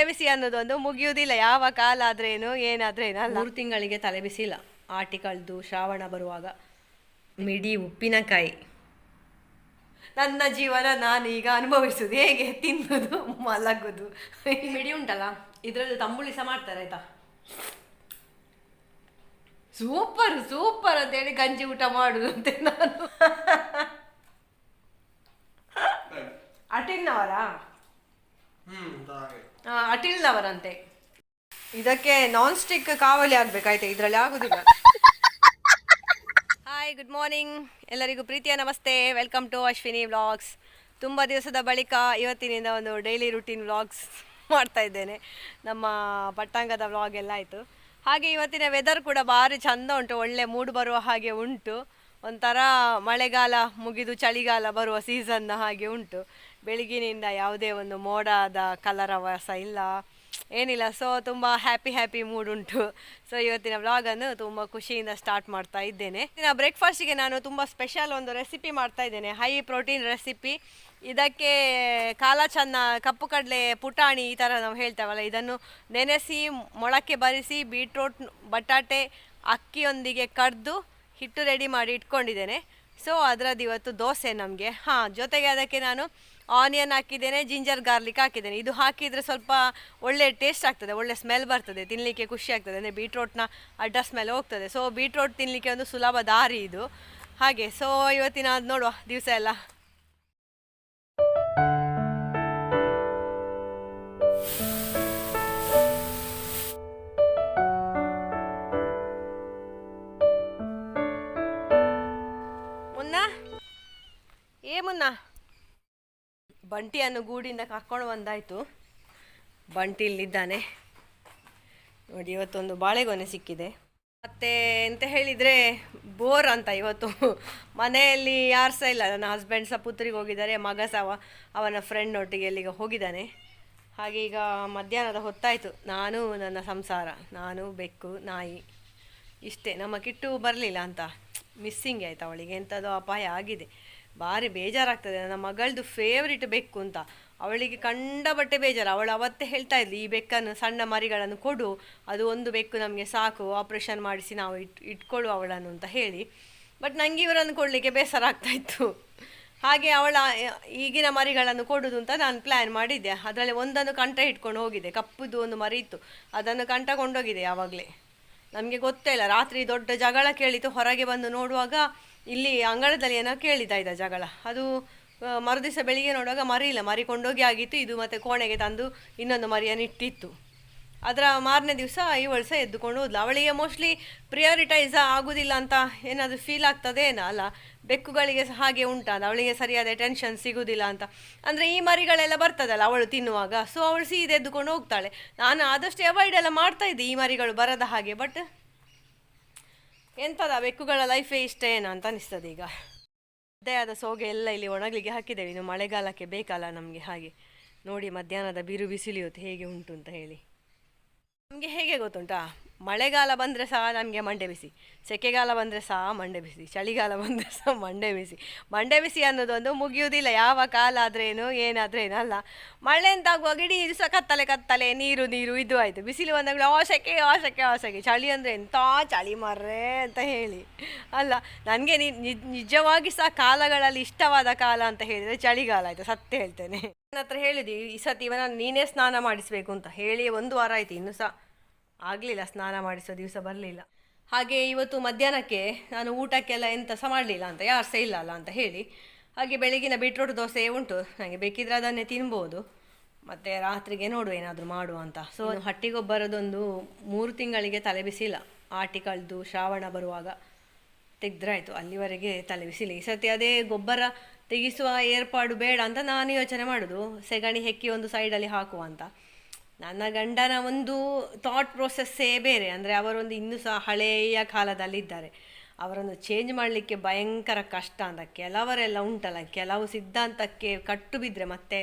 ಬಿಸಿ ಅನ್ನೋದೊಂದು ಮುಗಿಯುವುದಿಲ್ಲ. ಯಾವ ಕಾಲ ಆದ್ರೇನು ಏನಾದ್ರೆ ಏನಲ್ಲ ಮೂರು ತಿಂಗಳಿಗೆ ತಲೆ ಆಟಿ ಕಳೆದು ಶ್ರಾವಣ ಬರುವಾಗ ಮಿಡಿ ಉಪ್ಪಿನಕಾಯಿ. ನನ್ನ ಜೀವನ ನಾನು ಈಗ ಅನುಭವಿಸುದು. ಹೇಗೆ ತಿನ್ನುದು ಮಲಗುದು. ಈ ಮಿಡಿ ಉಂಟಲ್ಲ ಇದರಲ್ಲಿ ತಂಬುಳಿಸ ಸಹ ಮಾಡ್ತಾರೆ ಆಯ್ತಾ? ಸೂಪರ್ ಸೂಪರ್ ಅಂತ ಹೇಳಿ ಗಂಜಿ ಊಟ ಮಾಡುದು ಅಂತ ನಾನು. ಅಟಿಲ್ನವರಾ ಆ, ಅಟಿಲ್ನವರಂತೆ ಇದಕ್ಕೆ ನಾನ್ ಸ್ಟಿಕ್ ಕಾವಲಿ ಆಗ್ಬೇಕಾಯ್ತು ಇದ್ರಲ್ಲಿ ಆಗುದಿಲ್ಲ. ಹಾಯ್ ಗುಡ್ ಮಾರ್ನಿಂಗ್ ಎಲ್ಲರಿಗೂ ಪ್ರೀತಿಯ ನಮಸ್ತೆ. ವೆಲ್ಕಮ್ ಟು ಅಶ್ವಿನಿ ವ್ಲಾಗ್ಸ್ ತುಂಬ ದಿವಸದ ಬಳಿಕ ಇವತ್ತಿನಿಂದ ಒಂದು ಡೈಲಿ ರುಟೀನ್ ವ್ಲಾಗ್ಸ್ ಮಾಡ್ತಾ ಇದ್ದೇನೆ. ನಮ್ಮ ಪಟ್ಟಾಂಗದ ವ್ಲಾಗ್ ಎಲ್ಲ ಆಯಿತು. ಹಾಗೆ ಇವತ್ತಿನ ವೆದರ್ ಕೂಡ ಭಾರಿ ಚಂದ ಉಂಟು. ಒಳ್ಳೆ ಮೂಡ್ ಬರುವ ಹಾಗೆ ಉಂಟು. ಒಂಥರ ಮಳೆಗಾಲ ಮುಗಿದು ಚಳಿಗಾಲ ಬರುವ ಸೀಸನ್ನ ಹಾಗೆ ಉಂಟು. ಬೆಳಗಿನಿಂದ ಯಾವುದೇ ಒಂದು ಮೋಡದ ಕಲರವಾಸ ಇಲ್ಲ. ಏನಿಲ್ಲ ಸೊ ತುಂಬ ಹ್ಯಾಪಿ ಹ್ಯಾಪಿ ಮೂಡ್ ಉಂಟು. ಸೊ ಇವತ್ತಿನ ವ್ಲಾಗನ್ನು ತುಂಬ ಖುಷಿಯಿಂದ ಸ್ಟಾರ್ಟ್ ಮಾಡ್ತಾ ಇದ್ದೇನೆ. ಇನ್ನು ಬ್ರೇಕ್ಫಾಸ್ಟಿಗೆ ನಾನು ತುಂಬ ಸ್ಪೆಷಲ್ ಒಂದು ರೆಸಿಪಿ ಮಾಡ್ತಾ ಇದ್ದೇನೆ. ಹೈ ಪ್ರೋಟೀನ್ ರೆಸಿಪಿ ಇದಕ್ಕೆ ಕಾಲ ಚೆನ್ನ ಕಪ್ಪು ಕಡಲೆ, ಪುಟಾಣಿ ಈ ಥರ ನಾವು ಹೇಳ್ತೇವಲ್ಲ. ಇದನ್ನು ನೆನೆಸಿ ಮೊಳಕೆ ಬರಿಸಿ ಬೀಟ್ರೋಟ್ ಬಟಾಟೆ, ಅಕ್ಕಿಯೊಂದಿಗೆ ಕಡ್ದು ಹಿಟ್ಟು ರೆಡಿ ಮಾಡಿ ಇಟ್ಕೊಂಡಿದ್ದೇನೆ. ಸೊ ಅದರದ್ದು ಇವತ್ತು ದೋಸೆ ನಮಗೆ. ಹಾಂ, ಜೊತೆಗೆ ಅದಕ್ಕೆ ನಾನು ಆನಿಯನ್ ಹಾಕಿದ್ದೇನೆ ಜಿಂಜರ್ ಗಾರ್ಲಿಕ್ ಹಾಕಿದ್ದೇನೆ. ಇದು ಹಾಕಿದರೆ ಸ್ವಲ್ಪ ಒಳ್ಳೆ ಟೇಸ್ಟ್ ಆಗ್ತದೆ, ಒಳ್ಳೆ ಸ್ಮೆಲ್ ಬರ್ತದೆ. ತಿನ್ನಲಿಕ್ಕೆ ಖುಷಿ ಆಗ್ತದೆ. ಅಂದರೆ ಬೀಟ್ರೋಟ್ನ ಅಡ್ಡ ಸ್ಮೆಲ್ ಹೋಗ್ತದೆ. ಸೊ ಬೀಟ್ರೋಟ್ ತಿನ್ನಲಿಕ್ಕೆ ಒಂದು ಸುಲಭ ದಾರಿ ಇದು. ಹಾಗೆ ಸೊ ಇವತ್ತಿನ ಅದು ನೋಡುವ ದಿವಸ ಎಲ್ಲ. ಮುನ್ನ? ಏ ಮುನ್ನ? ಬಂಟಿಯನ್ನು ಗೂಡಿಂದ ಕರ್ಕೊಂಡು ಬಂದಾಯಿತು. ಬಂಟಿ ಇಲ್ಲಿದ್ದಾನೆ ನೋಡಿ, ಇವತ್ತೊಂದು ಬಾಳೆಗೊನೆ ಸಿಕ್ಕಿದೆ. ಮತ್ತೆ ಎಂತ ಹೇಳಿದರೆ, ಬೋರ್ ಅಂತ ಇವತ್ತು. ಮನೆಯಲ್ಲಿ ಯಾರು ಸಹ ಇಲ್ಲ. ನನ್ನ ಹಸ್ಬೆಂಡ್ ಸಹ ಪುತ್ರಿಗೆ ಹೋಗಿದ್ದಾರೆ, ಮಗ ಸಹ ಅವ, ಅವನ ಫ್ರೆಂಡ್ ಒಟ್ಟಿಗೆ ಎಲ್ಲಿಗೆ ಹೋಗಿದ್ದಾನೆ. ಹಾಗೆ ಈಗ ಮಧ್ಯಾಹ್ನದ ಹೊತ್ತಾಯಿತು. ನಾನು, ನನ್ನ ಸಂಸಾರ, ನಾನು, ಬೆಕ್ಕು, ನಾಯಿ, ಇಷ್ಟೇ. ನಮ್ಮ ಕಿಟ್ಟು ಬರಲಿಲ್ಲ ಅಂತ. ಮಿಸ್ಸಿಂಗ್ ಆಯ್ತು ಅವಳಿಗೆ. ಎಂಥದ್ದು ಅಪಾಯ ಆಗಿದೆ. ಭಾರಿ ಬೇಜಾರಾಗ್ತದೆ. ನನ್ನ ಮಗಳದು ಫೇವ್ರಿಟ್ ಬೆಕ್ಕು ಅಂತ. ಅವಳಿಗೆ ಕಂಡ ಬಟ್ಟೆ ಬೇಜಾರು. ಅವಳು ಅವತ್ತೇ ಹೇಳ್ತಾ ಇದ್ಲು, ಈ ಬೆಕ್ಕನ್ನು, ಸಣ್ಣ ಮರಿಗಳನ್ನು ಕೊಡು. ಅದು ಒಂದು ಬೆಕ್ಕು ನಮಗೆ ಸಾಕು. ಆಪ್ರೇಷನ್ ಮಾಡಿಸಿ ನಾವು ಇಟ್ ಇಟ್ಕೊಳ್ಳು ಅವಳನ್ನು, ಅಂತ ಹೇಳಿ. ಬಟ್ ನನಗೆ ಇವರನ್ನು ಕೊಡಲಿಕ್ಕೆ ಬೇಸರ ಆಗ್ತಾಯಿತ್ತು ಹಾಗೆ ಅವಳ, ಈಗಿನ ಮರಿಗಳನ್ನು ಕೊಡೋದು ಅಂತ ನಾನು ಪ್ಲ್ಯಾನ್ ಮಾಡಿದ್ದೆ. ಅದರಲ್ಲಿ ಒಂದನ್ನು ಕಂಠ ಇಟ್ಕೊಂಡು ಹೋಗಿದೆ. ಕಪ್ಪುದು ಒಂದು ಮರಿ ಇತ್ತು. ಅದನ್ನು ಕಂಠ ಕೊಂಡೋಗಿದೆ ಯಾವಾಗಲೇ. ನಮಗೆ ಗೊತ್ತೇ ಇಲ್ಲ, ರಾತ್ರಿ ದೊಡ್ಡ ಜಗಳ ಕೇಳಿತು, ಹೊರಗೆ ಬಂದು ನೋಡುವಾಗ ಇಲ್ಲಿ ಅಂಗಳದಲ್ಲಿ ಏನೋ ಕೇಳಿದ ಇದ್ದ ಜಗಳ. ಅದು ಮರುದಿವಸ ಬೆಳಿಗ್ಗೆ ನೋಡುವಾಗ ಮರಿ ಇಲ್ಲ ಮರಿ ಕೊಂಡೋಗಿ ಆಗಿತ್ತು, ಇದು ಮತ್ತೆ ಕೋಣೆಗೆ ತಂದು ಇನ್ನೊಂದು ಮರಿಯನ್ನು ಇಟ್ಟಿತ್ತು. ಅದರ ಮಾರನೇ ದಿವಸ ಇವಳು ಸಹ ಎದ್ದುಕೊಂಡು ಹೋದ್ಲು. ಅವಳಿಗೆ ಮೋಸ್ಟ್ಲಿ ಪ್ರಿಯಾರಿಟೈಸ್ ಆಗೋದಿಲ್ಲ ಅಂತ ಏನಾದರೂ ಫೀಲ್ ಆಗ್ತದೆ ಏನೋ ಅಲ್ಲ. ಬೆಕ್ಕುಗಳಿಗೆ ಸಹ ಹಾಗೆ ಉಂಟಾ ಅದು ಅವಳಿಗೆ ಸರಿಯಾದ ಟೆನ್ಷನ್ ಸಿಗೋದಿಲ್ಲ ಅಂತ. ಅಂದರೆ ಈ ಮರಿಗಳೆಲ್ಲ ಬರ್ತದಲ್ಲ ಅವಳು ತಿನ್ನುವಾಗ. ಸೊ ಅವಳು ಸೀದೆ ಎದ್ದುಕೊಂಡು ಹೋಗ್ತಾಳೆ. ನಾನು ಆದಷ್ಟು ಅವಾಯ್ಡ್ ಎಲ್ಲ ಮಾಡ್ತಾ ಇದ್ದೆ ಈ ಮರಿಗಳು ಬರದ ಹಾಗೆ ಬಟ್ ಎಂಥದ ಬೆಕ್ಕುಗಳ ಲೈಫೇ ಇಷ್ಟ ಏನೋ ಅಂತ ಅನಿಸ್ತದೆ ಈಗ. ಅದೇ ಆದ ಸೋಗೆ ಎಲ್ಲ ಇಲ್ಲಿ ಒಣಗಲಿಗೆ ಹಾಕಿದ್ದೇವೆ. ಇನ್ನು ಮಳೆಗಾಲಕ್ಕೆ ಬೇಕಲ್ಲ ನಮಗೆ ಹಾಗೆ. ನೋಡಿ ಮಧ್ಯಾಹ್ನದ ಬಿರು ಬಿಸಿಲಿಯುತ್ತೆ ಹೇಗೆ ಉಂಟು ಅಂತ ಹೇಳಿ. ನಮಗೆ ಹೇಗೆ ಗೊತ್ತುಂಟಾ? ಮಳೆಗಾಲ ಬಂದರೆ ಸಹ ನಮಗೆ ಮಂಡೆ ಬಿಸಿ, ಸೆಕೆಗಾಲ ಬಂದರೆ ಸಹ ಮಂಡೆ ಬಿಸಿ, ಚಳಿಗಾಲ ಬಂದರೆ ಸಹ ಮಂಡೆ ಬಿಸಿ. ಮಂಡೆ ಬಿಸಿ ಅನ್ನೋದೊಂದು ಮುಗಿಯುವುದಿಲ್ಲ, ಯಾವ ಕಾಲ ಆದ್ರೇನು, ಏನಾದ್ರೇನು ಅಲ್ಲ. ಮಳೆ ಅಂತಾಗುವಾಗ ಇಡೀ ದಿವಸ ಕತ್ತಲೆ ಕತ್ತಲೆ, ನೀರು ನೀರು ಇದು ಆಯಿತು. ಬಿಸಿಲು ಬಂದಾಗ ಆ ಸೆಕೆ ಆ ಸೆಕೆ ಆ ಸೆಕೆ ಚಳಿ ಅಂದರೆ ಎಂಥ ಚಳಿ ಮರ್ರೆ ಅಂತ ಹೇಳಿ. ಅಲ್ಲ, ನನಗೆ ನಿಜವಾಗಿ ಸಹ ಕಾಲಗಳಲ್ಲಿ ಇಷ್ಟವಾದ ಕಾಲ ಅಂತ ಹೇಳಿದರೆ ಚಳಿಗಾಲ ಆಯಿತು, ಸತ್ಯ ಹೇಳ್ತೇನೆ. ನನ್ನ ಹತ್ರ ಹೇಳಿದ್ವಿ ಈ ಸತಿ ಇವನ ನೀನೇ ಸ್ನಾನ ಮಾಡಿಸ್ಬೇಕು ಅಂತ. ಹೇಳಿ ಒಂದು ವಾರ ಆಯ್ತು ಇನ್ನು ಸಹ ಆಗಲಿಲ್ಲ ಸ್ನಾನ ಮಾಡಿಸೋ ದಿವಸ ಬರಲಿಲ್ಲ. ಹಾಗೆ ಇವತ್ತು ಮಧ್ಯಾಹ್ನಕ್ಕೆ ನಾನು ಊಟಕ್ಕೆಲ್ಲ ಎಂತ ಸಹ ಮಾಡಲಿಲ್ಲ ಅಂತ ಯಾರು ಸಹ ಇಲ್ಲ ಅಲ್ಲ ಅಂತ ಹೇಳಿ ಹಾಗೆ ಬೆಳಗಿನ ಬೀಟ್ರೋಟ್ ದೋಸೆ ಉಂಟು ನನಗೆ ಬೇಕಿದ್ರೆ ಅದನ್ನೇ ತಿನ್ಬೋದು. ಮತ್ತು ರಾತ್ರಿಗೆ ನೋಡು ಏನಾದರೂ ಮಾಡುವ ಅಂತ. ಸೊ ಹಟ್ಟಿಗೊಬ್ಬರದೊಂದು ಮೂರು ತಿಂಗಳಿಗೆ ತಲೆ ಬಿಸಿಲ್ಲ ಆಟಿ ಕಳೆದು ಶ್ರಾವಣ ಬರುವಾಗ ತೆಗೆದ್ರಾಯ್ತು ಅಲ್ಲಿವರೆಗೆ ತಲೆ ಬಿಸಿಲಿ. ಈ ಸರ್ತಿ ಅದೇ ಗೊಬ್ಬರ ತೆಗೆಸುವ ಏರ್ಪಾಡು ಬೇಡ ಅಂತ ನಾನು ಯೋಚನೆ ಮಾಡೋದು. ಸೆಗಣಿ ಹೆಕ್ಕಿ ಒಂದು ಸೈಡಲ್ಲಿ ಹಾಕುವ ಅಂತ. ನನ್ನ ಗಂಡನ ಒಂದು ಥಾಟ್ ಪ್ರೊಸೆಸ್ಸೇ ಬೇರೆ. ಅಂದರೆ ಅವರೊಂದು ಇನ್ನೂ ಸಹ ಹಳೆಯ ಕಾಲದಲ್ಲಿದ್ದಾರೆ ಅವರನ್ನು ಚೇಂಜ್ ಮಾಡಲಿಕ್ಕೆ ಭಯಂಕರ ಕಷ್ಟ ಅಂತ ಕೆಲವರೆಲ್ಲ ಉಂಟಲ್ಲ, ಕೆಲವು ಸಿದ್ಧಾಂತಕ್ಕೆ ಕಟ್ಟು ಬಿದ್ದರೆ ಮತ್ತೆ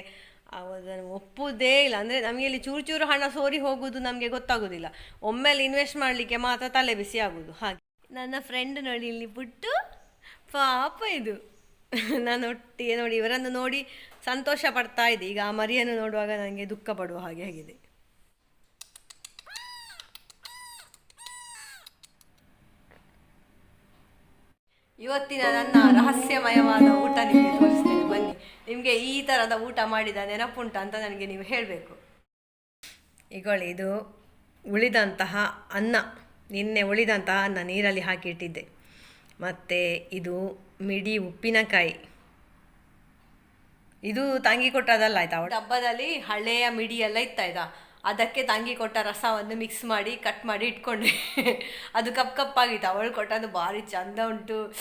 ಅದನ್ನು ಒಪ್ಪುವುದೇ ಇಲ್ಲ. ಅಂದರೆ ನಮಗೆ ಇಲ್ಲಿ ಚೂರು ಚೂರು ಹಣ ಸೋರಿ ಹೋಗುವುದು ನಮಗೆ ಗೊತ್ತಾಗೋದಿಲ್ಲ. ಒಮ್ಮೆಲೆ ಇನ್ವೆಸ್ಟ್ ಮಾಡಲಿಕ್ಕೆ ಮಾತ್ರ ತಲೆ ಬಿಸಿ ಆಗೋದು. ಹಾಗೆ. ನನ್ನ ಫ್ರೆಂಡ್ ನೋಡಿ ಇಲ್ಲಿ ಬಿಟ್ಟು, ಪಾಪ ಇದು. ನಾನು ಒಟ್ಟಿಗೆ ನೋಡಿ, ಇವರನ್ನು ನೋಡಿ ಸಂತೋಷ ಪಡ್ತಾ ಇದೆ ಈಗ ಆ ಮರಿಯನ್ನು ನೋಡುವಾಗ ನನಗೆ ದುಃಖ ಪಡುವ ಹಾಗೆ ಆಗಿದೆ. ಇವತ್ತಿನ ನನ್ನ ರಹಸ್ಯಮಯವಾದ ಊಟ ನಿಮಗೆ ತೋರಿಸ್ತೇನೆ. ಬನ್ನಿ. ನಿಮಗೆ ಈ ಥರದ ಊಟ ಮಾಡಿದ ನೆನಪುಂಟ ಅಂತ ನನಗೆ ನೀವು ಹೇಳಬೇಕು. ಈಗೊಳ್ಳಿ ಇದು ಉಳಿದಂತಹ ಅನ್ನ. ನಿನ್ನೆ ಉಳಿದಂತಹ ಅನ್ನ ನೀರಲ್ಲಿ ಹಾಕಿ ಇಟ್ಟಿದ್ದೆ ಮತ್ತು ಇದು ಮಿಡಿ ಉಪ್ಪಿನಕಾಯಿ. ಇದು ತಂಗಿ ಕೊಟ್ಟದಲ್ಲ ಆಯ್ತಾ? ಡಬ್ಬದಲ್ಲಿ ಹಳೆಯ ಮಿಡಿಯೆಲ್ಲ ಇತ್ತಾಯ್ತಾ ಅದಕ್ಕೆ ತಂಗಿ ಕೊಟ್ಟ ರಸವನ್ನು ಮಿಕ್ಸ್ ಮಾಡಿ ಕಟ್ ಮಾಡಿ ಇಟ್ಕೊಂಡೆ ಅದು ಕಪ್ ಕಪ್ಪಾಗಿತ್ತು. ಅವಳು ಕೊಟ್ಟದ್ದು ಭಾರಿ ಚಂದ ಉಂಟು.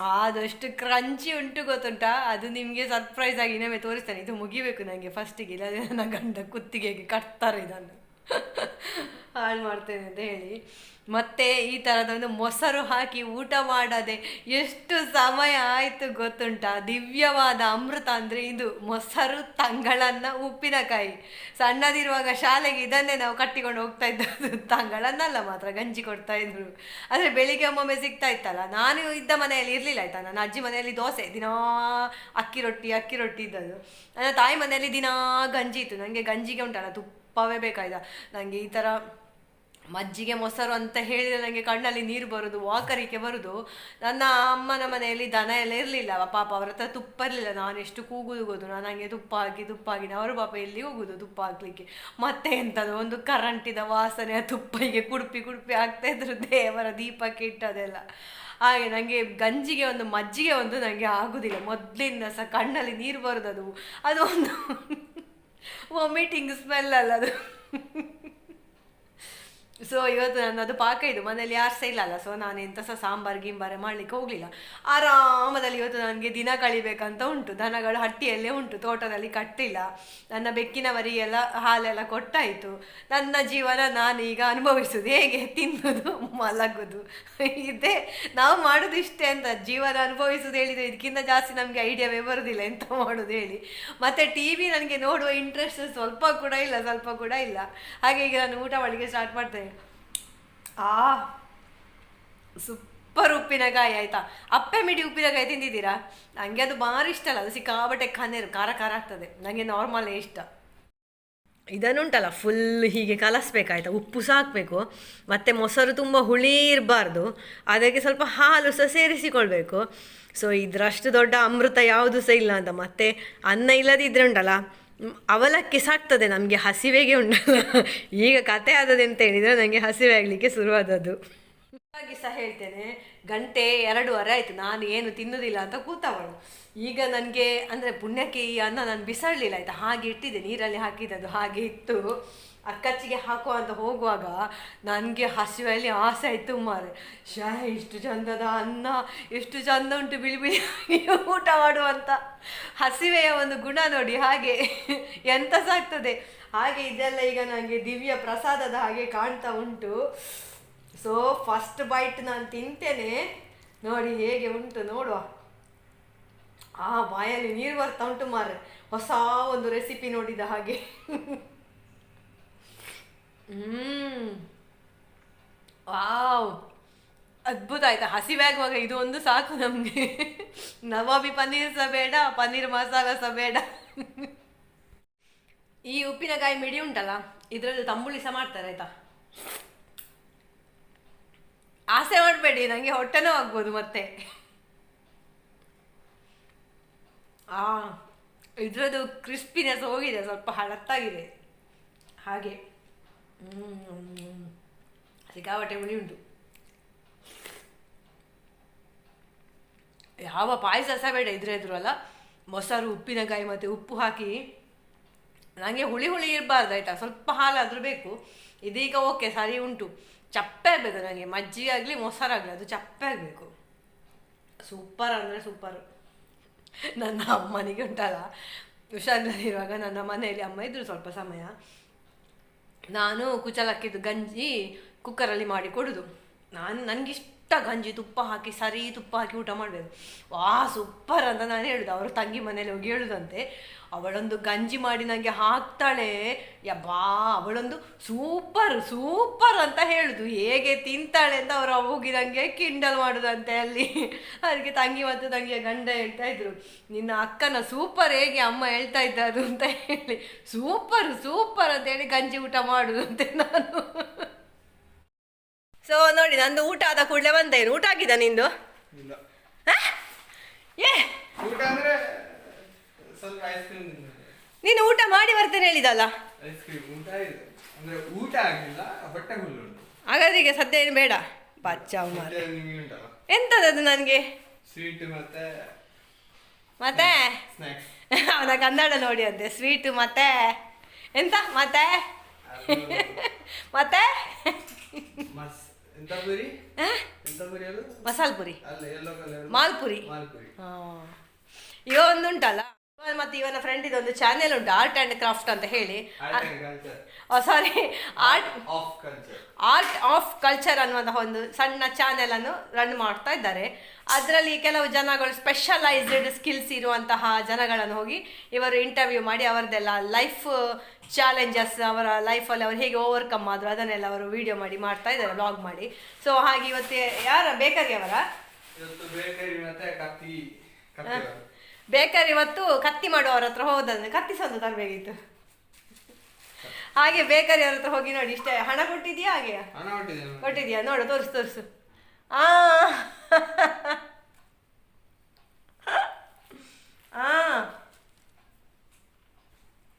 ಆದಷ್ಟು ಕ್ರಂಚಿ ಉಂಟು ಗೊತ್ತುಂಟಾ? ಅದು ನಿಮಗೆ ಸರ್ಪ್ರೈಸ್ ಆಗಿ ಇನ್ನೊಮ್ಮೆ ತೋರಿಸ್ತಾನೆ. ಇದು ಮುಗಿಬೇಕು ನನಗೆ ಫಸ್ಟಿಗೆ ಇಲ್ಲದೆ ನನ್ನ ಗಂಡ ಕುತ್ತಿಗೆಗೆ ಕಟ್ತಾರೆ ಇದನ್ನು. ಹಾಳು ಮಾಡ್ತೇನೆ ಅಂತ ಹೇಳಿ. ಮತ್ತೆ ಈ ಥರದೊಂದು ಮೊಸರು ಹಾಕಿ ಊಟ ಮಾಡದೆ ಎಷ್ಟು ಸಮಯ ಆಯಿತು ಗೊತ್ತುಂಟಾ? ದಿವ್ಯವಾದ ಅಮೃತ ಅಂದರೆ ಇದು ಮೊಸರು ತಂಗಳನ್ನ ಉಪ್ಪಿನಕಾಯಿ. ಸಣ್ಣದಿರುವಾಗ ಶಾಲೆಗೆ ಇದನ್ನೇ ನಾವು ಕಟ್ಟಿಕೊಂಡು ಹೋಗ್ತಾ ಇದ್ದದ್ದು. ತಂಗಳನ್ನಲ್ಲ ಮಾತ್ರ, ಗಂಜಿ ಕೊಡ್ತಾ ಇದ್ರು. ಆದರೆ ಬೆಳಿಗ್ಗೆ ಒಮ್ಮೊಮ್ಮೆ ಸಿಗ್ತಾ ಇತ್ತಲ್ಲ. ನಾನು ಇದ್ದ ಮನೆಯಲ್ಲಿ ಇರಲಿಲ್ಲ ಆಯ್ತಾ? ನನ್ನ ಅಜ್ಜಿ ಮನೆಯಲ್ಲಿ ದೋಸೆ, ದಿನಾ ಅಕ್ಕಿ ರೊಟ್ಟಿ ಅಕ್ಕಿ ರೊಟ್ಟಿ ಇದ್ದದ್ದು. ನನ್ನ ತಾಯಿ ಮನೆಯಲ್ಲಿ ದಿನಾ ಗಂಜಿ ಇತ್ತು. ನನಗೆ ಗಂಜಿಗೆ ಉಂಟಲ್ಲ, ತುಪ್ಪವೇ ಬೇಕಾಯ್ತಾ? ನನಗೆ ಈ ಥರ ಮಜ್ಜಿಗೆ ಮೊಸರು ಅಂತ ಹೇಳಿದರೆ ನನಗೆ ಕಣ್ಣಲ್ಲಿ ನೀರು ಬರೋದು, ವಾಕರಿಕೆ ಬರೋದು. ನನ್ನ ಅಮ್ಮನ ಮನೆಯಲ್ಲಿ ದನ ಎಲ್ಲ ಇರಲಿಲ್ಲ ಪಾಪ ಅವ್ರ ಹತ್ರ ತುಪ್ಪ ಇರಲಿಲ್ಲ ನಾನು ಎಷ್ಟು ಕೂಗುದುಗೋದು ನಾನು ನನಗೆ ತುಪ್ಪ ಹಾಕಿ ತುಪ್ಪ ಹಾಕಿ ಅವರು ಪಾಪ ಎಲ್ಲಿ ಹೋಗುದು ತುಪ್ಪ ಹಾಕ್ಲಿಕ್ಕೆ? ಮತ್ತೆ ಎಂಥದ್ದು ಒಂದು ಕರಂಟಿದ ವಾಸನೆ, ಆ ತುಪ್ಪ ಹೀಗೆ ಕುಡುಪಿ ಕುಡುಪಿ ಆಗ್ತಾ ಇದ್ರು ದೇವರ ದೀಪಕ್ಕೆ ಇಟ್ಟದೆಲ್ಲ ಹಾಗೆ ನನಗೆ ಗಂಜಿಗೆ ಒಂದು, ಮಜ್ಜಿಗೆ ಒಂದು ನನಗೆ ಆಗುದಿಲ್ಲ. ಮೊದಲಿಂದ ಸಹ ಕಣ್ಣಲ್ಲಿ ನೀರು ಬರೋದು ಅದು ಅದು ಒಂದು ವಾಮಿಟಿಂಗ್ ಸ್ಮೆಲ್ ಅಲ್ಲ ಅದು. ಸೊ ಇವತ್ತು ನನ್ನದು ಪಾಕ ಇದು. ಮನೇಲಿ ಯಾರು ಸಹ ಇಲ್ಲ ಅಲ್ಲ ಸೊ ನಾನು ಎಂತ ಸಹ ಸಾಂಬಾರು, ಗಿಂಬಾರೆ ಮಾಡ್ಲಿಕ್ಕೆ ಹೋಗಲಿಲ್ಲ. ಆರಾಮದಲ್ಲಿ ಇವತ್ತು ನನಗೆ ದಿನ ಕಳಿಬೇಕಂತ ಉಂಟು. ದನಗಳು ಹಟ್ಟಿಯಲ್ಲೇ ಉಂಟು. ತೋಟದಲ್ಲಿ ಕಟ್ಟಿಲ್ಲ. ನನ್ನ ಬೆಕ್ಕಿನವರಿಗೆಲ್ಲ ಹಾಲೆಲ್ಲ ಕೊಟ್ಟಾಯಿತು. ನನ್ನ ಜೀವನ ನಾನು ಈಗ ಅನುಭವಿಸುದು. ಹೇಗೆ? ತಿನ್ನೋದು, ಮಲಗೋದು. ಇದೇ. ನಾವು ಮಾಡೋದು ಇಷ್ಟೇ ಅಂತ. ಜೀವನ ಅನುಭವಿಸೋದು ಹೇಳಿದರೆ ಇದಕ್ಕಿಂತ ಜಾಸ್ತಿ ನಮಗೆ ಐಡಿಯಾವೇ ಬರೋದಿಲ್ಲ ಎಂತ ಮಾಡೋದು ಹೇಳಿ. ಮತ್ತು ಟಿ ವಿ ನನಗೆ ನೋಡುವ ಇಂಟ್ರೆಸ್ಟ್ ಸ್ವಲ್ಪ ಕೂಡ ಇಲ್ಲ, ಸ್ವಲ್ಪ ಕೂಡ ಇಲ್ಲ. ಹಾಗೆ ಈಗ ನಾನು ಊಟ ಮಾಡಲಿಕ್ಕೆ ಸ್ಟಾರ್ಟ್ ಮಾಡ್ತೇನೆ. ಆ, ಸೂಪರ್ ಉಪ್ಪಿನಕಾಯಿ ಆಯ್ತಾ? ಅಪ್ಪೆ ಮಿಡಿ ಉಪ್ಪಿನಕಾಯಿ ತಿಂದಿದ್ದೀರಾ? ನನಗೆ ಅದು ಭಾರಿ ಇಷ್ಟ ಅಲ್ಲ, ಅದು ಸಿಕ್ಕಾಬಟ್ಟೆ ಖಾನೇರು ಖಾರ ಖಾರ ಆಗ್ತದೆ. ನನಗೆ ನಾರ್ಮಲೇ ಇಷ್ಟ. ಇದನ್ನುಂಟಲ್ಲ ಫುಲ್ ಹೀಗೆ ಕಲಸ್ಬೇಕಾಯ್ತಾ? ಉಪ್ಪು ಸಹ ಹಾಕಬೇಕು. ಮತ್ತು ಮೊಸರು ತುಂಬ ಹುಳಿ ಇರಬಾರ್ದು ಅದಕ್ಕೆ ಸ್ವಲ್ಪ ಹಾಲು ಸಹ ಸೇರಿಸಿಕೊಳ್ಬೇಕು. ಸೊ ಇದರಷ್ಟು ದೊಡ್ಡ ಅಮೃತ ಯಾವುದು ಸಹ ಇಲ್ಲ ಅಂತ. ಮತ್ತೆ ಅನ್ನ ಇಲ್ಲದಿದ್ರೆ ಉಂಟಲ್ಲ ಅವಲಕ್ಕಿ ಸಾಕ್ತದೆ, ನಮಗೆ ಹಸಿವೆಗೆ ಉಂಟಲ್ಲ. ಈಗ ಕತೆ ಆದದೆ ಅಂತ ಹೇಳಿದರೆ ನನಗೆ ಹಸಿವೆ ಆಗಲಿಕ್ಕೆ ಶುರುವಾದದ್ದು. ಹಾಗೆ ಸಹ ಹೇಳ್ತೇನೆ, ಗಂಟೆ ಎರಡೂವರೆ ಆಯಿತು, ನಾನು ಏನು ತಿನ್ನುವುದಿಲ್ಲ ಅಂತ ಕೂತವಳು. ಈಗ ನನಗೆ, ಅಂದರೆ ಪುಣ್ಯಕ್ಕೆ ಈ ಅನ್ನ ನಾನು ಬಿಸಾಡಲಿಲ್ಲ, ಆಯಿತಾ? ಹಾಗೆ ಇಟ್ಟಿದ್ದೆ, ನೀರಲ್ಲಿ ಹಾಕಿದ್ದದು ಹಾಗೆ ಇತ್ತು. ಅಕ್ಕಚ್ಚಿಗೆ ಹಾಕುವ ಅಂತ ಹೋಗುವಾಗ ನನಗೆ ಹಸಿವೆಯಲ್ಲಿ ಆಸೆ ಆಯಿತು ಮಾರೆ. ಶಾ ಇಷ್ಟು ಚಂದದ ಅನ್ನ ಎಷ್ಟು ಚಂದ ಉಂಟು ಬಿಳಿ ಬಿಳಿ ಊಟ ಮಾಡುವಂತ ಹಸಿವೆಯ ಒಂದು ಗುಣ ನೋಡಿ ಹಾಗೆ ಎಂತ ಸಾಕ್ತದೆ. ಹಾಗೆ ಇದೆಲ್ಲ ಈಗ ನನಗೆ ದಿವ್ಯ ಪ್ರಸಾದದ ಹಾಗೆ ಕಾಣ್ತಾ ಉಂಟು. ಸೊ ಫಸ್ಟ್ ಬೈಟ್ ನಾನು ತಿಂತೇನೆ. ನೋಡಿ ಹೇಗೆ ಉಂಟು ನೋಡುವ. ಆ ಬಾಯಲ್ಲಿ ನೀರು ಬರ್ತಾ ಉಂಟು ಮಾರೆ. ಹೊಸ ಒಂದು ರೆಸಿಪಿ ನೋಡಿದ ಹಾಗೆ. ಹ್ಮ್. ವಾವ್. ಅದ್ಭುತ ಆಯ್ತಾ ಹಸಿವೆ ಆಗುವಾಗ ಇದು ಒಂದು ಸಾಕು ನಮಗೆ. ನವಾಬಿ ಪನ್ನೀರ್ ಸಹ ಬೇಡ, ಪನ್ನೀರ್ ಮಸಾಲ ಸಹ ಬೇಡ. ಈ ಉಪ್ಪಿನಕಾಯಿ ಮಿಡಿ ಉಂಟಲ್ಲ, ಇದರಲ್ಲಿ ತಂಬುಳಿ ಸಹ ಮಾಡ್ತಾರೆ, ಆಯ್ತಾ? ಆಸೆ ಮಾಡಬೇಡಿ ನನಗೆ ಹೊಟ್ಟೆನೂ ಆಗ್ಬೋದು ಮತ್ತೆ. ಆ, ಇದರದ್ದು ಕ್ರಿಸ್ಪಿನೆಸ್ ಹೋಗಿದೆ, ಸ್ವಲ್ಪ ಹಳತ್ತಾಗಿದೆ. ಹಾಗೆ. ಸಿಕ್ಕಾಪಟ್ಟೆ ಹುಳಿ ಉಂಟು. ಯಾವ ಪಾಯಸ ಸಹ ಬೇಡ ಇದ್ರೆ ಇದ್ರು ಅಲ್ಲ, ಮೊಸರು, ಉಪ್ಪಿನಕಾಯಿ ಮತ್ತು ಉಪ್ಪು ಹಾಕಿ ನನಗೆ ಹುಳಿ ಹುಳಿ ಇರಬಾರ್ದು ಆಯಿತಾ? ಸ್ವಲ್ಪ ಹಾಲಾದರೂ ಬೇಕು. ಇದೀಗ ಓಕೆ ಸರಿ ಉಂಟು. ಚಪ್ಪೆ ಆಗಬೇಕು ನನಗೆ ಮಜ್ಜಿಗೆ ಆಗಲಿ ಮೊಸರಾಗಲಿ ಅದು ಚಪ್ಪೆ ಆಗಬೇಕು. ಸೂಪರ್ ಅಂದರೆ ಸೂಪರ್ ನನ್ನ ಅಮ್ಮನಿಗೆ ಉಂಟಲ್ಲ? ಹುಷಾರಿನಲ್ಲಿರುವಾಗ ನನ್ನ ಮನೆಯಲ್ಲಿ ಅಮ್ಮ ಇದ್ದರು ಸ್ವಲ್ಪ ಸಮಯ. ನಾನು ಕುಚಲಕ್ಕಿದ್ದು ಗಂಜಿ ಕುಕ್ಕರಲ್ಲಿ ಮಾಡಿ ಕೊಡೋದು. ನಾನು ನನಗಿಷ್ಟ ಗಂಜಿ ತುಪ್ಪ ಹಾಕಿ, ಸರಿ ತುಪ್ಪ ಹಾಕಿ ಊಟ ಮಾಡಬೇಕು. ವಾ ಸೂಪರ್ ಅಂತ ನಾನು ಹೇಳುದು. ಅವ್ರ ತಂಗಿ ಮನೇಲಿ ಹೋಗಿ ಹೇಳುದಂತೆ, ಅವಳೊಂದು ಗಂಜಿ ಮಾಡಿ ನನಗೆ ಹಾಕ್ತಾಳೆ. ಯಬ್ಬಾ, ಅವಳೊಂದು ಸೂಪರ್ ಸೂಪರ್ ಅಂತ ಹೇಳುದು. ಹೇಗೆ ತಿಂತಾಳೆ ಅಂತ ಅವರು ಹೋಗಿ ನನಗೆ ಕಿಂಡಲ್ ಮಾಡುದಂತೆ ಅಲ್ಲಿ. ಅದಕ್ಕೆ ತಂಗಿ ಮತ್ತು ತಂಗಿಯ ಗಂಡ ಹೇಳ್ತಾ ಇದ್ರು. ನಿನ್ನ ಅಕ್ಕನ ಸೂಪರ್ ಹೇಗೆ ಅಮ್ಮ ಹೇಳ್ತಾ ಇದ್ದದು ಅಂತ ಹೇಳಿ. ಸೂಪರ್ ಸೂಪರ್ ಅಂತ ಹೇಳಿ ಗಂಜಿ ಊಟ ಮಾಡುದಂತೆ ನಾನು. ಸೊ ನೋಡಿ ನಂದು ಊಟ ಆದ ಕೂಡಲೇ ಬಂದೆ ಊಟ ಆಗಿದ ನಿಂದು? ಏ? ನೀನು ಊಟ ಮಾಡಿ ಬರ್ತೇನೆ ಹೇಳಿದಲ್ಲ? ಹಾಗಾದ್ರೆ ಈಗ ಸದ್ಯ ಏನು ಬೇಡ? ಬಚ್ಚಾವ್ ಮಾರ ಎಂತದದು ನನಗೆ? ಸ್ವೀಟ್ ಮತ್ತೆ ಅವನ ಕನ್ನಡ ನೋಡಿ ಅಂತೆ ಸ್ವೀಟ್ ಮತ್ತೆ? ಎಂತ? ಮತ್ತೆ? ಮತ್ತೆ ಮಸ್ ಎಂತ ಪುರಿ ಆ? ಎಂತ ಪುರಿ ಅದು ಮಸಾಲ್ ಪುರಿ ಅಲ್ಲ ಎಲ್ಲೋ ಕಲರ್ ಮಾಲ್ಪುರಿ. ಇವ ಒಂದುಂಟಲ್ಲ? ಮತ್ತೆ ಇವನ ಫ್ರೆಂಡ್ ಇದೊಂದು ಚಾನೆಲ್ ಉಂಟು ಆರ್ಟ್ ಅಂಡ್ ಕ್ರಾಫ್ಟ್ ಅಂತ ಹೇಳಿ. Sorry art of culture art of culture ಅನ್ನುವಂತಹ ಒಂದು ಸಣ್ಣ ಚಾನೆಲ್ ಅನ್ನು ರನ್ ಮಾಡ್ತಾ ಇದ್ದಾರೆ. ಅದರಲ್ಲಿ ಕೆಲವು ಜನಗಳು ಸ್ಪೆಷಲೈಸ್ಡ್ ಸ್ಕಿಲ್ಸ್ ಇರುವಂತಹ ಜನಗಳನ್ನು ಹೋಗಿ ಇವರು ಇಂಟರ್ವ್ಯೂ ಮಾಡಿ ಅವರದೆಲ್ಲ ಲೈಫ್ ಚಾಲೆಂಜಸ್ ಅವರ ಲೈಫಲ್ಲಿ ಅವರು ಹೇಗೆ ಓವರ್ಕಮ್ ಆದರು ಅದನ್ನೆಲ್ಲ ಅವರು ವಿಡಿಯೋ ಮಾಡಿ ಮಾಡ್ತಾ ಇದ್ದಾರೆ ಬ್ಲಾಗ್ ಮಾಡಿ. ಸೊ ಹಾಗೆ ಇವತ್ತು ಯಾರ ಬೇಕರಿ ಅವರ? ಬೇಕರಿ ಇವತ್ತು ಕತ್ತಿ ಮಾಡುವವರ ಹತ್ರ ಹೋದಂದ್ರೆ ಕತ್ತಿ ಸಂದು ತರಬೇಕಿತ್ತು. ಹಾಗೆ ಬೇಕರಿ ಅವ್ರ ಹತ್ರ ಹೋಗಿ ನೋಡಿ ಇಷ್ಟೇ ಹಣ ಕೊಟ್ಟಿದ್ಯಾ ಹಾಗೆ? ಕೊಟ್ಟಿದ್ಯಾ? ನೋಡು ತೋರಿಸು ತೋರಿಸು. ಆ. ಆ.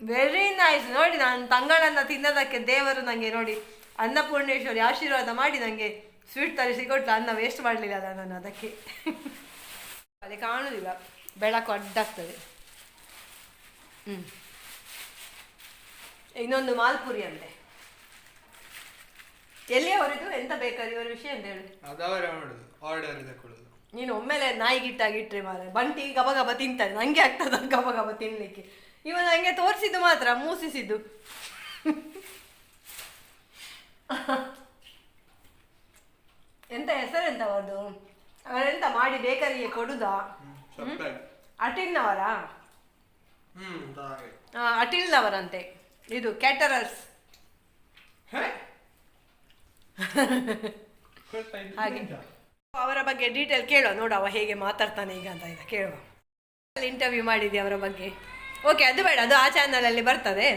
ವೆರಿ ನೈಸ್ ನೋಡಿ ನಾನು ತಂಗಳನ್ನ ತಿನ್ನೋದಕ್ಕೆ ದೇವರು ನನಗೆ ನೋಡಿ ಅನ್ನಪೂರ್ಣೇಶ್ವರಿ ಆಶೀರ್ವಾದ ಮಾಡಿ ನನಗೆ ಸ್ವೀಟ್ ತರಿಸಿ ಕೊಟ್ಟು ಅನ್ನ ವೇಸ್ಟ್ ಮಾಡಲಿಲ್ಲ ನಾನು ಅದಕ್ಕೆ. ಅಲ್ಲಿ ಕಾಣುದಿಲ್ಲ. ಬೆಳಕು ಅಡ್ಡಾಗ್ತದೆ. ಹ್ಞೂ ಇನ್ನೊಂದು ಮಾಲ್ಪುರಿ ಅಂದೆ ಎಲ್ಲಿಯವರೆಗೂ ಎಂತ ಬೇಕಾದ್ರೆ ಇವರ ವಿಷಯ ಅಂತ ಹೇಳಿ. ಅದವರೇ ಮಾಡುದು. ಆರ್ಡರ್ ತಕೊಳ್ಳೋದು ನೀನು ಒಮ್ಮೆಲೆ ನಾಯಿಗಿಟ್ಟಾಗಿಟ್ರೆ ಮಾರೆ ಬಂಟಿ ಗಬ ಗಬ ತಿಂತಾರೆ. ನಂಗೆ ಆಗ್ತದ ಗಬ ಗಬ ತಿನ್ಲಿಕ್ಕೆ. ಇವ ನಂಗೆ ತೋರಿಸಿದ್ದು ಮಾತ್ರ ಮೂಸಿಸಿದ್ದು. ಎಂತ ಹೆಸರೆಂತ ಅವರದು ಅವರೆಂತ ಮಾಡಿ ಬೇಕರಿಗೆ ಕೊಡುದಾ? ಅಟಿಲ್ನವರ? ಅಟಿಲ್ನವರಂತೆ. ಇದು ಕ್ಯಾಟರರ್ಸ್. ಹಾಗೆ. ಅವರ ಬಗ್ಗೆ ಡೀಟೇಲ್ ಕೇಳುವ ನೋಡುವ ಅವ ಹೇಗೆ ಮಾತಾಡ್ತಾನೆ ಈಗ ಅಂತ ಕೇಳುವ ಇಂಟರ್ವ್ಯೂ ಮಾಡಿದ್ಯಾ ಅವರ ಬಗ್ಗೆ? ಓಕೆ ಅದು ಬೇಡ, ಅದು ಆ ಚಾನಲಲ್ಲಿ ಬರ್ತದೆ.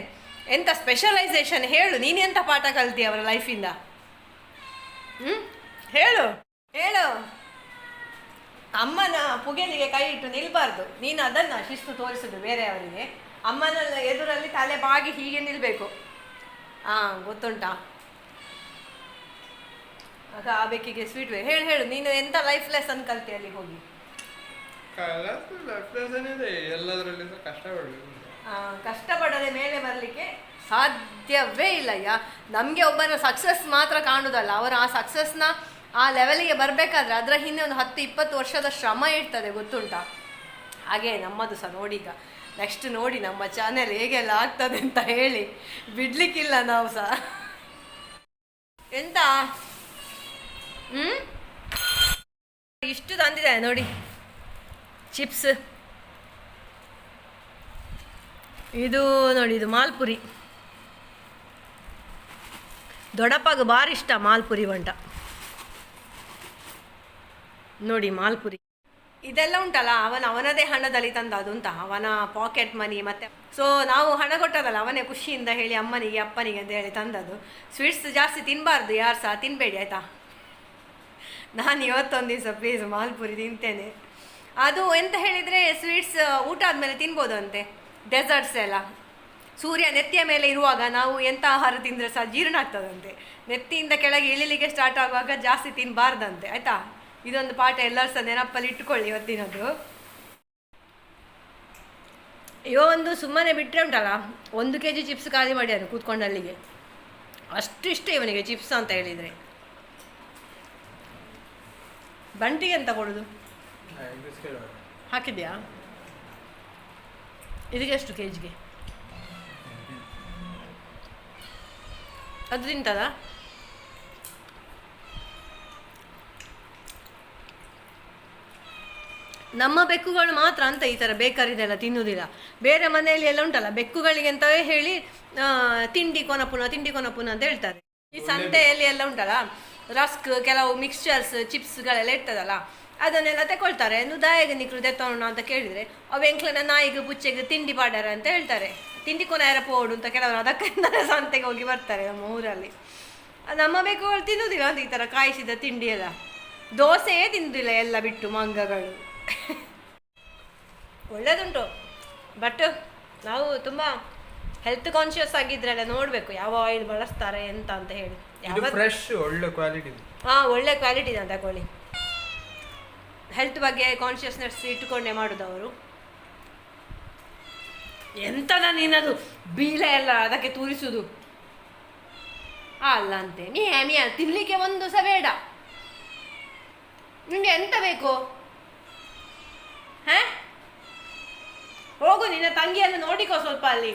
ಎಂತ ಸ್ಪೆಷಲೈಸೇಷನ್ ಹೇಳು, ನೀನು ಎಂತ ಪಾಠ ಕಲ್ತಿ ಅವರ ಲೈಫಿಂದ ಹ್ಞೂ ಹೇಳು ಹೇಳು. ಅಮ್ಮನ ಪುಗೆಲಿಗೆ ಕೈ ಇಟ್ಟು ನಿಲ್ಬಾರ್ದು. ನೀನು ಅದನ್ನ ಶಿಸ್ತು ತೋರಿಸುದು ಬೇರೆಯವರಿಗೆ ಅಮ್ಮನ ಎದುರಲ್ಲಿ ತಲೆ ಬಾಗಿ ಹೀಗೆ ನಿಲ್ಬೇಕು. ಹಾಂ ಗೊತ್ತುಂಟಾ? ಆಗ ಆ ಬೇಕಿಗೆ ಸ್ವೀಟ್ ಹೇಳು ಹೇಳು, ನೀನು ಎಂತ ಲೈಫ್ ಲೆಸನ್ ಕಲ್ತಿ ಅಲ್ಲಿ ಹೋಗಿ? ಎಲ್ಲದರಲ್ಲಿ ಕಷ್ಟಪಡದೆ. ಮೇಲೆ ಬರಲಿಕ್ಕೆ ಸಾಧ್ಯವೇ ಇಲ್ಲಯ್ಯ ನಮಗೆ ಒಬ್ಬನ ಸಕ್ಸಸ್ ಮಾತ್ರ ಕಾಣುದಲ್ಲ. ಅವರ ಆ ಸಕ್ಸಸ್ನ ಆ ಲೆವೆಲಿಗೆ ಬರಬೇಕಾದ್ರೆ ಅದರ ಹಿಂದೆ ಒಂದು ಹತ್ತು, ಇಪ್ಪತ್ತು ವರ್ಷದ ಶ್ರಮ ಇರ್ತದೆ, ಗೊತ್ತುಂಟ? ಹಾಗೆ ನಮ್ಮದು ಸಹ ನೋಡಿ ಈಗ ನೆಕ್ಸ್ಟ್ ನೋಡಿ ನಮ್ಮ ಚಾನೆಲ್ ಹೇಗೆಲ್ಲ ಆಗ್ತದೆ ಅಂತ ಹೇಳಿ. ಬಿಡ್ಲಿಕ್ಕಿಲ್ಲ ನಾವು ಸಹ. ಎಂತ? ಹ್ಮ್? ಇಷ್ಟು ತಂದಿದೆ ನೋಡಿ. ಚಿಪ್ಸ್. ಇದು ನೋಡಿ, ಇದು ಮಾಲ್ಪುರಿ. ದೊಡ್ಡಪ್ಪಗೆ ಭಾರಿ ಇಷ್ಟ ಮಾಲ್ಪುರಿ ಬಂಟ. ನೋಡಿ, ಮಾಲ್ಪುರಿ. ಇದೆಲ್ಲ ಉಂಟಲ್ಲ, ಅವನ, ಅವನದೇ ಹಣದಲ್ಲಿ ತಂದದು ಅಂತ ಅವನ ಪಾಕೆಟ್ ಮನಿ ಮತ್ತೆ. ಸೊ ನಾವು ಹಣ ಕೊಟ್ಟದಲ್ಲ, ಅವನೇ ಖುಷಿಯಿಂದ ಹೇಳಿ ಅಮ್ಮನಿಗೆ, ಅಪ್ಪನಿಗೆ ಅಂತ ಹೇಳಿ ತಂದದ್ದು. ಸ್ವೀಟ್ಸ್ ಜಾಸ್ತಿ ತಿನ್ನಬಾರ್ದು ಯಾರು ಸಹ ತಿನ್ನಬೇಡಿ ಆಯ್ತಾ? ನಾನು ಇವತ್ತೊಂದು ದಿವಸ ಪ್ಲೀಸ್ ಮಾಲ್ಪುರಿ ತಿಂತೇನೆ. ಅದು ಎಂತ ಹೇಳಿದರೆ ಸ್ವೀಟ್ಸ್ ಊಟ ಆದಮೇಲೆ ತಿನ್ಬೋದಂತೆ. ಡೆಸರ್ಟ್ಸ್ ಎಲ್ಲ. ಸೂರ್ಯ ನೆತ್ತಿಯ ಮೇಲೆ ಇರುವಾಗ ನಾವು ಎಂಥ ಆಹಾರ ತಿಂದರೆ ಸಹ ಜೀರ್ಣ ಆಗ್ತದಂತೆ. ನೆತ್ತಿಯಿಂದ ಕೆಳಗೆ ಇಳಿಲಿಕ್ಕೆ ಸ್ಟಾರ್ಟ್ ಆಗುವಾಗ ಜಾಸ್ತಿ ತಿನ್ನಬಾರ್ದಂತೆ ಆಯಿತಾ? ಇದೊಂದು ಪಾಠ ಎಲ್ಲರೂ ಸಹ ನೆನಪಲ್ಲಿ ಇಟ್ಟುಕೊಳ್ಳಿ ಇವತ್ತಿನದು. ಇವ ಒಂದು ಸುಮ್ಮನೆ ಬಿಟ್ಟರೆ ಉಂಟಲ್ಲ? ಒಂದು ಕೆ ಜಿ ಚಿಪ್ಸ್ ಖಾಲಿ ಮಾಡ್ಯಾರ ಕೂತ್ಕೊಂಡು ಅಲ್ಲಿಗೆ. ಅಷ್ಟು ಇಷ್ಟ ಇವನಿಗೆ ಚಿಪ್ಸ್ ಅಂತ ಹೇಳಿದರೆ. ಬಂಟಿಗೆ ಎಂತ ಕೊಡೋದು? ಹಾಕಿದ್ಯಾ? ಇದಕ್ಕೆ ಎಷ್ಟು ಕೆ ಜಿಗೆ ಅದು ತಿಂತದ? ನಮ್ಮ ಬೆಕ್ಕುಗಳು ಮಾತ್ರ ಅಂತ ಈ ಥರ ಬೇಕಾರಿದೆಲ್ಲ ತಿನ್ನುವುದಿಲ್ಲ ಬೇರೆ ಮನೆಯಲ್ಲಿ ಎಲ್ಲ ಉಂಟಲ್ಲ ಬೆಕ್ಕುಗಳಿಗೆ ಅಂತವೇ ಹೇಳಿ ತಿಂಡಿ ಕೊನಪುನ ತಿಂಡಿ ಕೊನಪುನ ಅಂತ ಹೇಳ್ತಾರೆ. ಈ ಸಂತೆಯಲ್ಲಿ ಎಲ್ಲ ಉಂಟಲ್ಲ ರಸ್ಕ್, ಕೆಲವು ಮಿಕ್ಸ್ಚರ್ಸ್ ಚಿಪ್ಸ್ಗಳೆಲ್ಲ ಇರ್ತದಲ್ಲ, ಅದನ್ನೆಲ್ಲ ತಗೊಳ್ತಾರೆ ನುದಾಯಗ ನಿಕ್ರು ದೆತ್ತೋಣ ಅಂತ ಕೇಳಿದರೆ, ಅವು ಎಂಕ್ಲನ ನಾಯಿಗೆ, ಬುಚ್ಚೆಗೆ ತಿಂಡಿ ಪಾಡ್ಯಾರ ಅಂತ ಹೇಳ್ತಾರೆ. ತಿಂಡಿ ಕೊನ ಯಾರ ಪೋಡು ಅಂತ ಕೆಲವರು ಅದಕ್ಕಿಂತ ಸಂತೆಗೆ ಹೋಗಿ ಬರ್ತಾರೆ ನಮ್ಮ ಊರಲ್ಲಿ. ನಮ್ಮ ಬೆಕ್ಕುಗಳು ತಿನ್ನುವುದಿಲ್ಲ ಅಂತ ಈ ಥರ ಕಾಯಿಸಿದ ತಿಂಡಿ ಎಲ್ಲ ದೋಸೆಯೇ ತಿಂದಿಲ್ಲ ಎಲ್ಲ ಬಿಟ್ಟು ಮಂಗಗಳು. ಒಳ್ಳೇದುಂಟು. ಬಟ್ ನಾವು ತುಂಬ ಹೆಲ್ತ್ ಕಾನ್ಷಿಯಸ್ ಆಗಿದ್ರೆಲ್ಲ ನೋಡಬೇಕು, ಯಾವ ಆಯಿಲ್ ಬಳಸ್ತಾರೆ, ಎಂತ ಅಂತ ಹೇಳಿ. ಇದು ಫ್ರೆಶ್ ಒಳ್ಳೆ ಕ್ವಾಲಿಟಿ ಹಾಂ ಒಳ್ಳೆ ಕ್ವಾಲಿಟಿ ಅಂತ ತಗೊಳ್ಳಿ. ಹೆಲ್ತ್ ಬಗ್ಗೆ ಕಾನ್ಶಿಯಸ್ನೆಸ್ ಇಟ್ಕೊಂಡೆ ಮಾಡೋದು ಅವರು. ಎಂತದ ನೀನದು ಬೀಳೆ ಎಲ್ಲ ಅದಕ್ಕೆ ತೂರಿಸುದು. ಅಲ್ಲ ಅಂತೆ. ನೀ ಮಿಯಾ ತಿನ್ಲಿಕ್ಕೆ ಒಂದು ಸಹ ಬೇಡ. ನಿಂಗೆ ಎಂತ ಬೇಕು? ಹ? ಹೋಗು ನಿನ್ನ ತಂಗಿಯನ್ನು ನೋಡಿಕೋ ಸ್ವಲ್ಪ ಅಲ್ಲಿ.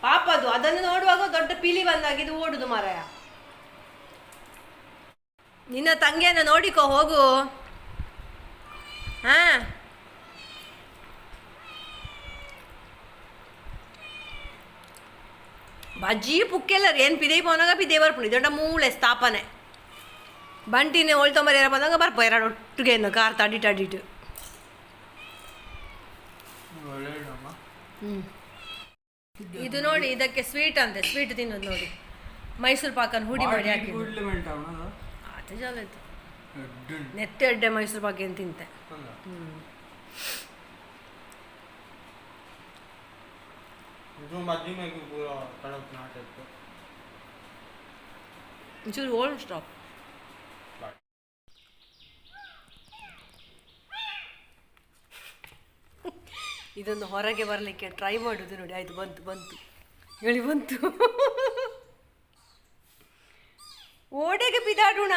ಪಾಪದು ಅದನ್ನು ನೋಡುವಾಗ ದೊಡ್ಡ ಪೀಲಿ ಬಂದಾಗಿದ್ದು ಓಡುದು ಮಾರಾಯ. ನಿನ್ನ ತಂಗಿಯನ್ನು ನೋಡಿಕೋ ಹೋಗು. ಹಾ. ಬಜ್ಜಿ ಪುಕ್ಕೆಲ್ಲ ಏನು ಪಿದೇ ಪೋನಾಗ ಪಿದೇ ಬರ್ಪುಣಿ ದೊಡ್ಡ ಮೂಳೆ ಸ್ಥಾಪನೆ. ಬಂಟಿನೇ ಒಳ್ತೊಂಬರಿ ಬಂದಾಗ ಬರ್ಪ ಎರಡು ಒಟ್ಟಿಗೆ ಕಾರ್ ತಡಿಟ್ ಅಡಿಟ್ ಒಳ್ಳೆಯಮ್ಮ ಇದು ನೋಡಿ ಇದಕ್ಕೆ ಸ್ವೀಟ್ ಅಂತೆ ಸ್ವೀಟ್ ತಿನ್ನೋದು ನೋಡಿ. ಮೈಸೂರು ಪಾಕನ್ನು ಹುಡಿ ಮಾಡಿ ಹಾಕಿ ಜಾಲ ಐತಿ ನೆತ್ತೆ ಅಡ್ಡೆ ಮೈಸೂರು ಬಗ್ಗೆ ಅಂತ ತಿಂತೆ ಒಂಚೂರು ಓಲ್ಡ್ ಸ್ಟಾಪ್. ಇದೊಂದು ಹೊರಗೆ ಬರಲಿಕ್ಕೆ ಟ್ರೈ ಮಾಡುದು ನೋಡಿ. ಆಯ್ತು ಬಂತು ಬಂತು. ಹೇಳಿ ಬಂತು. ಓಡೆಗೆ ಬಿದಾಡೋಣ.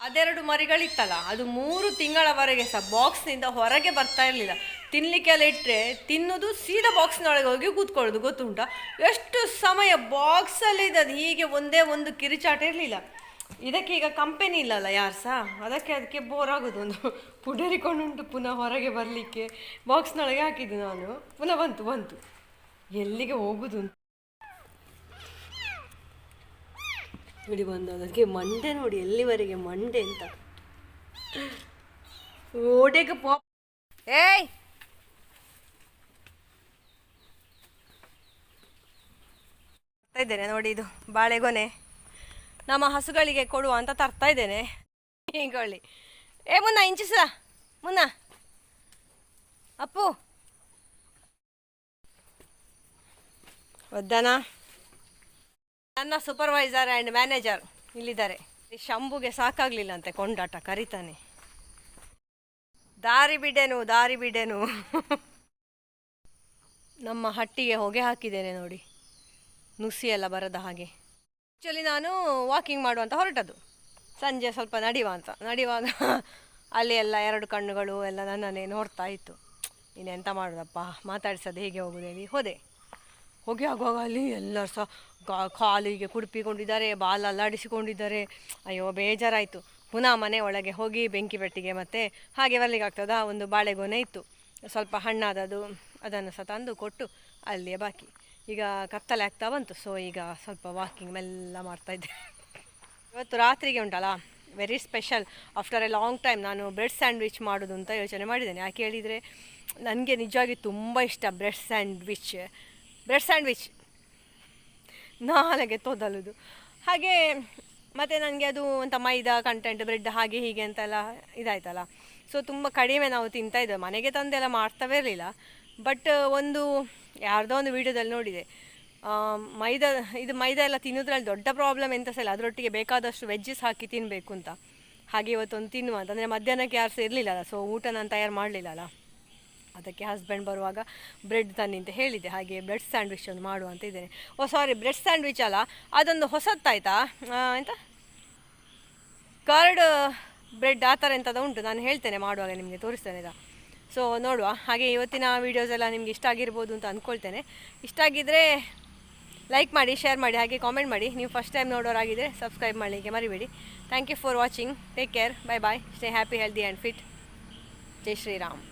ಅದೆರಡು ಮರಿಗಳಿತ್ತಲ್ಲ, ಅದು ಮೂರು ತಿಂಗಳವರೆಗೆ ಸಹ ಬಾಕ್ಸ್ನಿಂದ ಹೊರಗೆ ಬರ್ತಾ ಇರಲಿಲ್ಲ. ತಿನ್ಲಿಕ್ಕೆಲ್ಲ ಇಟ್ಟರೆ ತಿನ್ನೋದು ಸೀದಾ ಬಾಕ್ಸ್ನೊಳಗೆ ಹೋಗಿ ಕೂತ್ಕೊಳ್ಳೋದು, ಗೊತ್ತುಂಟ? ಎಷ್ಟು ಸಮಯ ಬಾಕ್ಸಲ್ಲಿ ಇದ್ದದ್ದು ಹೀಗೆ ಒಂದೇ ಒಂದು ಕಿರಿಚಾಟ ಇರಲಿಲ್ಲ. ಇದಕ್ಕೆ ಈಗ ಕಂಪೆನಿ ಇಲ್ಲಲ್ಲ ಯಾರು ಸಹ ಅದಕ್ಕೆ ಅದಕ್ಕೆ ಬೋರ್ ಆಗೋದು ಒಂದು. ಪುಡರಿಕೊಂಡುಂಟು ಪುನಃ ಹೊರಗೆ ಬರಲಿಕ್ಕೆ. ಬಾಕ್ಸ್ನೊಳಗೆ ಹಾಕಿದ್ದು ನಾನು. ಪುನಃ ಬಂತು ಬಂತು. ಎಲ್ಲಿಗೆ ಹೋಗುದು ಅಂತ ನೋಡಿ ಬಂದು, ಅದಕ್ಕೆ ಮಂಡೆ ನೋಡಿ, ಎಲ್ಲಿವರೆಗೆ ಮಂಡೆ ಅಂತ. ಓಡೆಗೆ ಪಾಪ್ ಏಯ್! ಇದ್ದೇನೆ ನೋಡಿ ಇದು ಬಾಳೆಗೊನೆ ನಮ್ಮ ಹಸುಗಳಿಗೆ ಕೊಡುವ ಅಂತ ತರ್ತಾ ಇದ್ದೇನೆ. ಈಗೊಳ್ಳಿ ಏ, ಮುನ್ನ ಇಂಚಿಸ ಮುನ್ನ. ಅಪ್ಪು. ಒದ್ದನಾ? ನನ್ನ ಸೂಪರ್ವೈಸರ್ ಆ್ಯಂಡ್ ಮ್ಯಾನೇಜರ್ ಇಲ್ಲಿದ್ದಾರೆ. ಶಂಭುಗೆ ಸಾಕಾಗಲಿಲ್ಲ ಅಂತೆ ಕೊಂಡಾಟ, ಕರಿತಾನೆ. ದಾರಿ ಬಿಡೆನು ದಾರಿ ಬಿಡೆನು ನಮ್ಮ ಹಟ್ಟಿಗೆ ಹೊಗೆ ಹಾಕಿದ್ದೇನೆ ನೋಡಿ. ನುಸಿ ಎಲ್ಲ ಬರದ ಹಾಗೆ. ಆ್ಯಕ್ಚುಲಿ ನಾನು ವಾಕಿಂಗ್ ಮಾಡುವಂತ ಹೊರಟದ್ದು. ಸಂಜೆ ಸ್ವಲ್ಪ ನಡೆಯುವ ಅಂತ. ನಡಿವಾಗ ಅಲ್ಲಿ ಎಲ್ಲ ಎರಡು ಕಣ್ಣುಗಳು ಎಲ್ಲ ನನ್ನನ್ನೇ ನೋಡ್ತಾ ಇತ್ತು. ಇನ್ನೆಂತ ಮಾಡೋದಪ್ಪ? ಮಾತಾಡಿಸೋದು ಹೇಗೆ ಹೋಗೋದೇವಿ ಹೋದೆ. ಹೋಗಿ ಅಲ್ಲಿ ಎಲ್ಲರೂ ಸಹ ಕಾಲಿಗೆ ಕುಡುಪಿಕೊಂಡಿದ್ದಾರೆ ಬಾಲ ಅಲ್ಲಾಡಿಸಿಕೊಂಡಿದ್ದಾರೆ ಅಯ್ಯೋ, ಬೇಜಾರಾಯಿತು. ಪುನಃ ಮನೆ ಒಳಗೆ ಹೋಗಿ ಬೆಂಕಿ ಪೆಟ್ಟಿಗೆ ಮತ್ತೆ ಹಾಗೆ ಬರ್ಲಿಕ್ಕೆ ಆಗ್ತದಾ? ಒಂದು ಬಾಳೆಗೊನೆ ಇತ್ತು. ಸ್ವಲ್ಪ ಹಣ್ಣಾದದು ಅದನ್ನು ಸಹ ತಂದು ಕೊಟ್ಟು ಅಲ್ಲಿಯೇ ಬಾಕಿ. ಈಗ ಕತ್ತಲೆ ಆಗ್ತಾ ಬಂತು. ಸೊ ಈಗ ಸ್ವಲ್ಪ ವಾಕಿಂಗ್ ಮೆಲ್ಲ ಮಾಡ್ತಾ ಇದ್ದೆ. ಇವತ್ತು ರಾತ್ರಿಗೆ ಉಂಟಲ್ಲ? Very special after a long time ನಾನು ಬ್ರೆಡ್ ಸ್ಯಾಂಡ್ವಿಚ್ ಮಾಡೋದು ಅಂತ ಯೋಚನೆ ಮಾಡಿದ್ದೇನೆ. ಯಾಕೆ ಹೇಳಿದರೆ, ನನಗೆ ನಿಜವಾಗಿ ತುಂಬ ಇಷ್ಟ ಬ್ರೆಡ್ ಸ್ಯಾಂಡ್ವಿಚ್ ಬ್ರೆಡ್ ಸ್ಯಾಂಡ್ವಿಚ್. ನಾಲಗೆ ತೊದಲುದು. ಹಾಗೆ ಮತ್ತು ನನಗೆ ಅದು ಅಂತ ಮೈದಾ, ಕಂಟೆಂಟ್, ಬ್ರೆಡ್ ಹಾಗೆ ಹೀಗೆ ಅಂತೆಲ್ಲ ಇದಾಯ್ತಲ್ಲ. ಸೊ ತುಂಬ ಕಡಿಮೆ ನಾವು ತಿಂತಾ ಇದ್ದೇವೆ. ಮನೆಗೆ ತಂದೆಲ್ಲ ಮಾಡ್ತವೇ ಇರಲಿಲ್ಲ. ಬಟ್ ಒಂದು, ಯಾರ್ದೋ ಒಂದು ವೀಡಿಯೋದಲ್ಲಿ ನೋಡಿದೆ. ಮೈದಾ, ಇದು ಮೈದಾ ಎಲ್ಲ ತಿನ್ನೋದ್ರಲ್ಲಿ ದೊಡ್ಡ ಪ್ರಾಬ್ಲಮ್ ಎಂತ ಸಹ ಇಲ್ಲ ಅದರೊಟ್ಟಿಗೆ ಬೇಕಾದಷ್ಟು ವೆಜ್ಜಸ್ ಹಾಕಿ ತಿನ್ನಬೇಕು ಅಂತ. ಹಾಗೆ ಇವತ್ತೊಂದು ತಿನ್ನುವ ಅಂತಂದರೆ ಮಧ್ಯಾಹ್ನಕ್ಕೆ ಯಾರು ಸಹ ಇರಲಿಲ್ಲಲ್ಲ ಸೊ ಊಟ ನಾನು ತಯಾರು ಮಾಡಲಿಲ್ಲಲ್ಲ. ಅದಕ್ಕೆ ಹಸ್ಬೆಂಡ್ ಬರುವಾಗ ಬ್ರೆಡ್ ತನ್ನಿ ಅಂತ ಹೇಳಿದೆ ಹಾಗೆ ಬ್ರೆಡ್ ಸ್ಯಾಂಡ್ವಿಚ್ ಒಂದು ಮಾಡುವ ಅಂತ ಇದ್ದೇನೆ. ಓ ಸಾರಿ ಬ್ರೆಡ್ ಸ್ಯಾಂಡ್ವಿಚ್ ಅಲ್ಲ, ಅದೊಂದು ಹೊಸತ್ತಾಯ್ತಾ? ಎಂತ? ಕರ್ಡ್ ಬ್ರೆಡ್ ಆ ಥರ ಎಂಥದ್ದು ಉಂಟು, ನಾನು ಹೇಳ್ತೇನೆ ಮಾಡುವಾಗ ನಿಮಗೆ, ತೋರಿಸ್ತೇನೆ ಇದು ಸೊ ನೋಡುವ. ಹಾಗೆ ಇವತ್ತಿನ ವೀಡಿಯೋಸ್ ಎಲ್ಲ ನಿಮ್ಗೆ ಇಷ್ಟ ಆಗಿರ್ಬೋದು ಅಂತ ಅಂದ್ಕೊಳ್ತೇನೆ ಇಷ್ಟ ಆಗಿದ್ದರೆ ಲೈಕ್ ಮಾಡಿ ಶೇರ್ ಮಾಡಿ, ಹಾಗೆ ಕಾಮೆಂಟ್ ಮಾಡಿ. ನೀವು ಫಸ್ಟ್ ಟೈಮ್ ನೋಡೋರಾಗಿದ್ದರೆ ಸಬ್ಸ್ಕ್ರೈಬ್ ಮಾಡಲಿಕ್ಕೆ ಮರಿಬೇಡಿ. Thank you for watching take care bye bye stay happy healthy and fit ಜೈ ಶ್ರೀರಾಮ್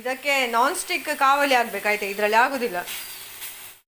ಇದಕ್ಕೆ ನಾನ್ ಸ್ಟಿಕ್ ಕಾವಲಿ ಆಗ್ಬೇಕಾಯ್ತು ಇದರಲ್ಲಿ ಆಗೋದಿಲ್ಲ.